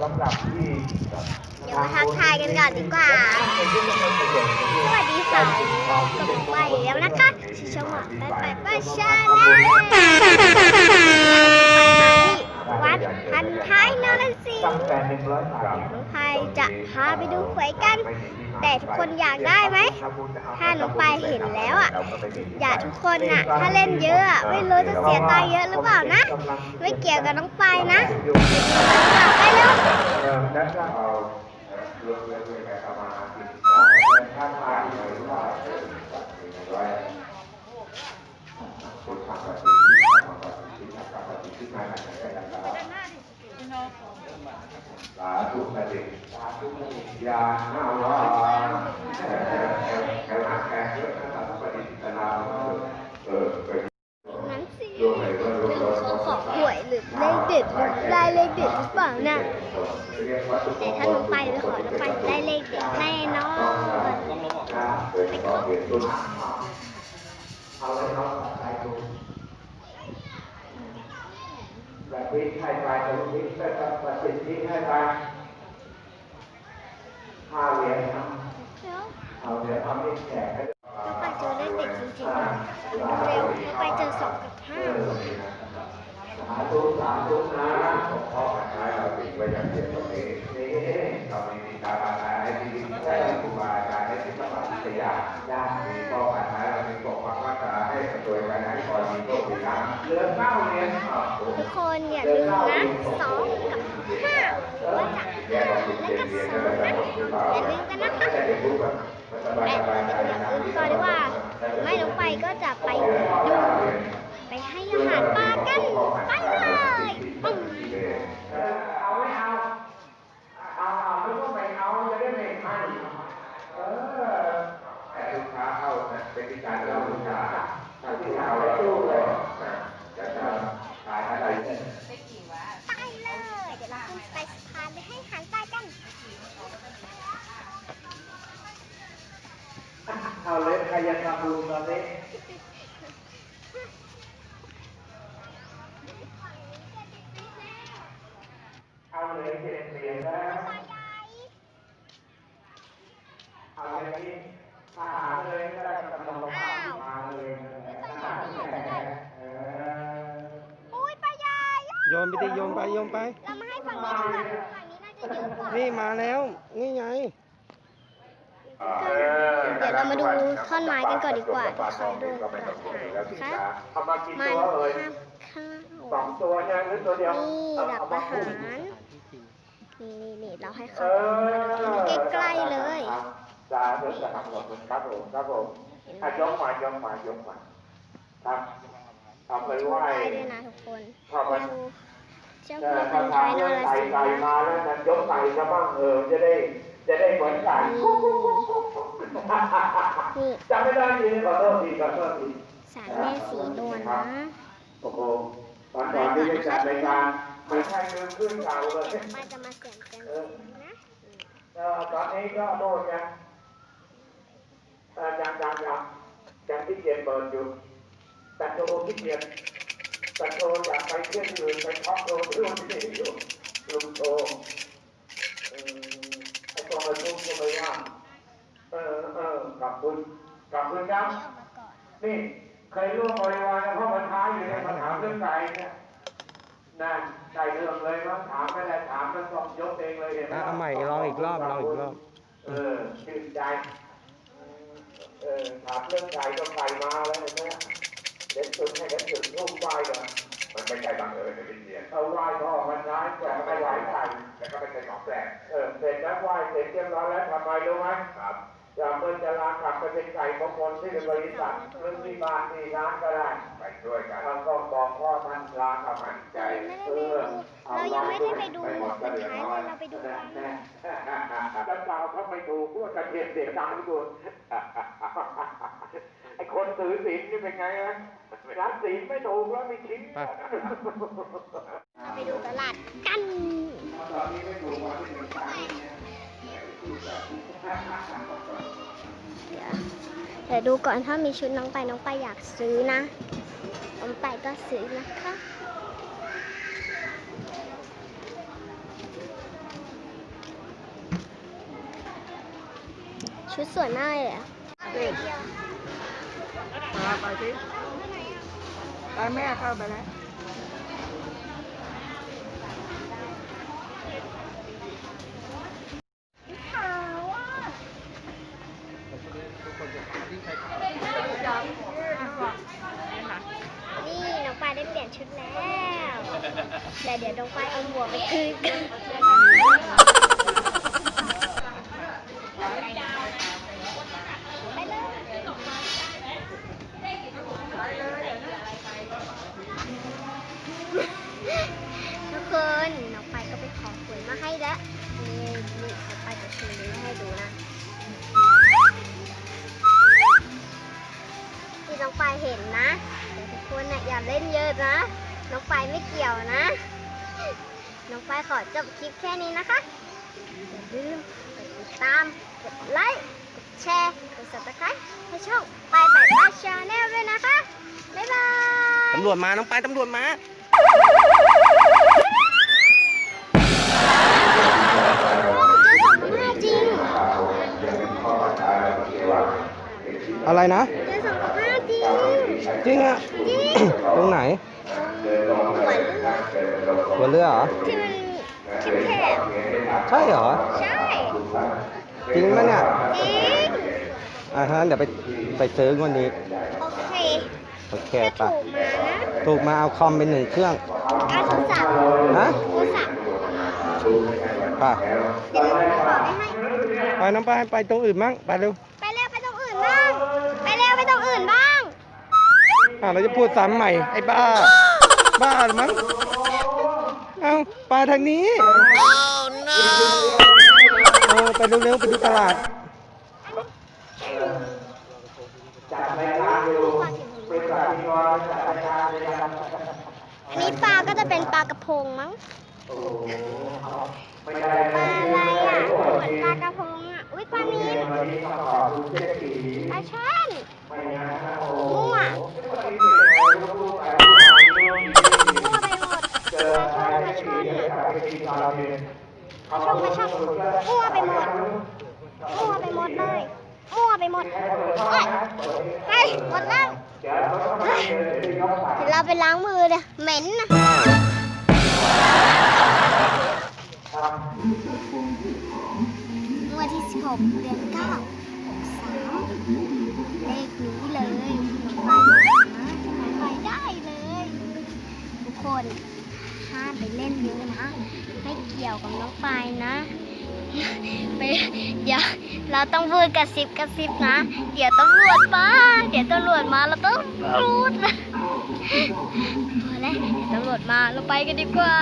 สำหรับที่เดี๋ยวมาทักทายกันก่อนดีกว่า สวัสดีค่ะกลับมาแล้วนะคะชิชมะไปไปไปชาแนล วัดพันท้ายนรสิงห์หนึ่งน้องพายจะพาไปดูหวยกัน แต่ทุกคนอยากได้ไหม ถ้าน้องไปเห็นแล้วอะ อยากทุกคนอะ ถ้าเล่นเยอะอะ ไม่รู้จะเสียตายเยอะหรือเปล่านะ ไม่เกี่ยวกับน้องไปนะไปเร็วเออแล้ว ยาน้าวาแค่แค่แค่แค่เยอะนะครับปฏิทินนาเออเป็นนั้นสิไม่รู้เขาขอหวยหรือเลขเด็ดหรือได้เลขเด็ดหรือเปล่านะแต่ถ้าน้องไปไปขอน้องไปได้เลขเด็ดแน่นอนไปขอแบบนี้ให้ไปตรงนี้ก็จะประสิทธิให้ไป ห้าเหรียญนะแล้วเอาเหรียญทำให้แจกให้น้องไปเจอเลขเด็ดจริงๆนะดูเร็วน้องไปเจอสองกับห้าสาธุสาธุนะผมพ่อมาใช้เราติดไว้อย่างเดียวตรงนี้นี่เรามีมีตาบาตาให้ที่ได้ครูบาอาจารย์ให้ที่สมาธิยาญาติมีพ่อมาใช้เรามีปกปักรักษาให้ตัวเองให้คอยมีโชคมีลาภเหลือเก้าเหรียญอะโอ้โหทุกคนอย่าลืมนะสองกับห้าว่าจะห้าและก็ส องนะอย่าลืมกันนะคะแต่เดี๋ยวเราดูก่อนดีว่า ไม่น้องไปก็จะไปดูไปให้อาหารปลากัน ไปเลยปุ้มเอาไม่เอาเอาเอาไม่ต้องไปเอาจะได้ไม่ให้เออแต่ลูกค้าเข้านะเป็นการเราลูกค้าถ้าที่เราแล้วลูกเลยนะจะจะขายอะไรเนี่ย ไปเลยเดี๋ยวเราขึ้นไปสะพานไปให้อาหารปลากัน เอาเลย ใครยังทำบุญตอนนี้เอาเลยเปลี่ยนเปลี่ยนแล้วเอาอย่างนี้อาหารเลยก็ได้กับขนมมาเลยเอออุ้ยปลาใหญ่โยนไปดิโยนไปโยนไป เรามาให้ฝั่งนี้ดีกว่าฝั่งนี้น่าจะเยอะกว่านี่มาแล้ว นี่ไง เดี๋ยวเรามาดูท่อนไม้กันก่อนดีกว่าเขาโดนปลาหางนะคะเอามากี่มันตัวเอ่ยห้ามข้าวสองตัวใช่ไหมหรือตัวเดียวนี่เอาดับเอาอามาหาคู่รนี่นี่นี่เราให้เอเขาอมาดูใกล้ๆเลยสาธุสาธุครับผมครับผมอะยกมายกมายกมาครับทำไปไหว้ได้ด้วยนะทุกคนชอบไหมดูเจ้าเอพ่ออพัถ้านท้ายนทำรไก่สิงไก่ห์มาแล้วนะยกไก่ซะบ้างเออจะได้ จะได้เหมือนไก่นี่จำไม่ได้ทีขอโทษทีขอโทษทีสารแม่สีนวลนะโอ้โหตอนก่อนที่จะจัดรายการไม่ใช่เงินขึ้นเก่าเลยมันจะมาเสียงกันนะเออตอนนี้ก็โน่นยังเออยังยังยังยังที่เกียจเปิดอยู่แต่โตที่เกียจแต่โตอยากไปเที่ยวอื่นไปท็อปโตที่นู่นที่นี่อยู่ลุงโตเออไอ้ตัวมันลุกก็ไม่ว่างเออเออขอบคุณขอบคุณครับ นี่ออกมาก่อน นี่เคยร่วมบริวารกับพ่อพันท้ายอยู่ในปัญหาเรื่องไก่เนี่ยนั่นไก่เรื่องเลยมั้งถาม ไม่ได้ถามแล้วก็ยกเองเลยเห็นไหมอะเอาใหม่ลองอีกรอบลองอีกรอบ เออชื่นใจ เออถามเรื่องไก่ก็ไก่มาแล้วเห็นไหมเด็ดสุดให้เด็ดสุดลูกไหว้ก่อนมันไม่ใช่บังเอิญในวิเชียนเอาไหว้พ่อพันท้ายก่อนไม่ไหวไก่แล้วก็ไม่ใช่ของแปลกเออเสร็จแล้วไหว้เสร็จเรียบร้อยแล้วทำไมรู้ไหม ครับ อย่าเพิ่งจะลากลับไปเป็นไก่มงคลที่บริษัทหรือที่บ้านที่ร้านก็ได้ไปช่วยกันท่านก็บอกพ่อท่านลาทำมันใจเรายังไม่ได้ไปดูเรายังไม่ได้ไปดูสุดท้ายเลยเราไปดูกันจะกล่าวเขาไม่ถูกพวกกระเทียมเสียงดังทุกคนไอ้คนถือศีลนี่เป็นไงนะรับศีลไม่ถูกแล้วมีชิ้นไปเราไปดูตลาดกันตอนนี้ไม่ถูกวันที่หนึ่งสาม เนี่ยเดี๋ยวดูก่อนถ้ามีชุดน้องไปน้องไปอยากซื้อนะ น้องไปก็ซื้อนะคะชุดสวยมากเลยอะมาไปสิไปแม่เข้าไปแล้ว นี่น้องปลาได้เปลี่ยนชุดแล้ว แต่เดี๋ยวน้องปลาเอาหมวกไปคืนกัน น้องปายเห็นนะแต่ทุกคนน่ะอย่าเล่นเยอะนะ น้องปายไม่เกี่ยวนะ น้องปายขอจบคลิปแค่นี้นะคะอย่าลืมกดติดตาม กดไลค์ กดแชร์ กด subscribe ให้ช่องปายแบบบ้าชาแนลด้วยนะคะ บ๊ายบาย ตำรวจมา น้องไปตำรวจมาเจอสองกับห้าจริงอะไรนะ จริงอะจริงตรงไหนหัวเรือหัวเรือเหรอที่มันเข้มแคบใช่เหรอ ใช่จริงไหมเนี่ยจริงอ่าฮะเดี๋ยวไปไปซื้องวันนี้ โอเค โอเคถ้าปะถูกมานะถูกมาเอาคอมไปหนึ่งเครื่องเอาโทรศัพท์ฮะโทรศัพท์ป่ะเดี๋ยวหนูขอไปให้ไปน้องไปไปตรงอื่นมั้งไปเร็วไปเร็วไปตรงอื่นบ้างไปเร็วไปตรงอื่นบ้าง อ่าเราจะพูดซ้ำใหม่ ไอ้บ้า บ้าหรือมั้งเอาไปทางนี้เออไปเร็วๆ ไปดูตลาดจัดรายการอยู่เป็นแบบมีงอนจัดรายการเลยครับอันนี้ปลาก็จะเป็นปลากระพงมั้งไม่ได้ปลาอะไรอะเหมือนปลากระพง อะอุ้ยปลานิลวันนี้ต้องขอบคุณเจ๊สีปลาช่อนไม่งั้นนะโอ้มั่ววันนี้เป็นลูกๆไปลูกๆไปลูกมั่วไปหมดๆเจอใครเจ๊สีเนี่ยไปกินตอนเย็นปลาช่อนปลาช่อนมั่วไปหมดมั่วไปหมดเลยมั่วไปหมดเฮ้ยเฮ้ยหมดแล้วเดี๋ยวเราต้องไปเจอเดี๋ยวยกสายเดี๋ยวเราไปล้างมือเลยเหม็นนะครับง วดที่ 16 เดือน9 63 เลขนี้เลยไปนะไปได้เลย ทุกคนห้ามไปเล่นเยอะนะ ไม่เกี่ยวกับน้องปายนะไปเดี๋ยวเราต้องพูดกระซิบกระซิบนะ เดี๋ยวตำรวจมาเดี๋ยวตำรวจมาเราต้องพูดนะพอแล้วเดี๋ยวตำรวจมาเราไปกันดีกว่า